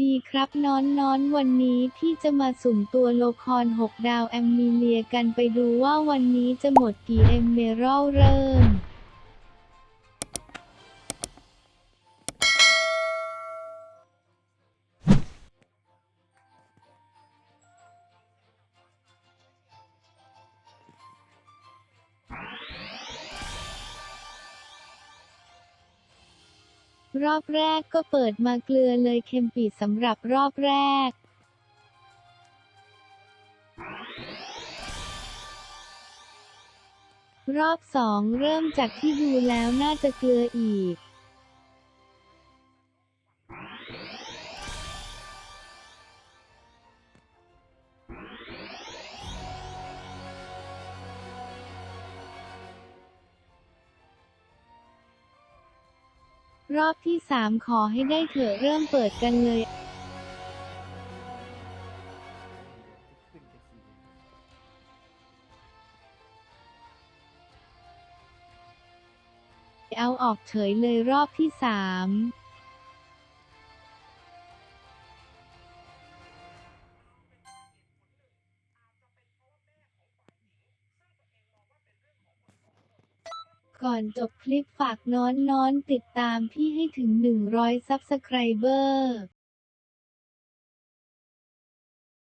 ดีครับน้อนน้อนวันนี้ที่จะมาสุ่มตัวละคร6ดาวแอมมิเลียกันไปดูว่าวันนี้จะหมดกี่เอมเมรัลเริ่ม รอบแรกก็เปิดมาเกลือเลยเค็มปีสำหรับรอบแรก รอบสองเริ่มจากที่ดูแล้วน่าจะเกลืออีก รอบที่สามขอให้ได้เถอะเริ่มเปิดกันเลย เอาออกเฉยเลยรอบที่สาม ก่อนจบคลิปฝากน้อนน้อนติดตามพี่ให้ถึง 100 ซับสไครเบอร์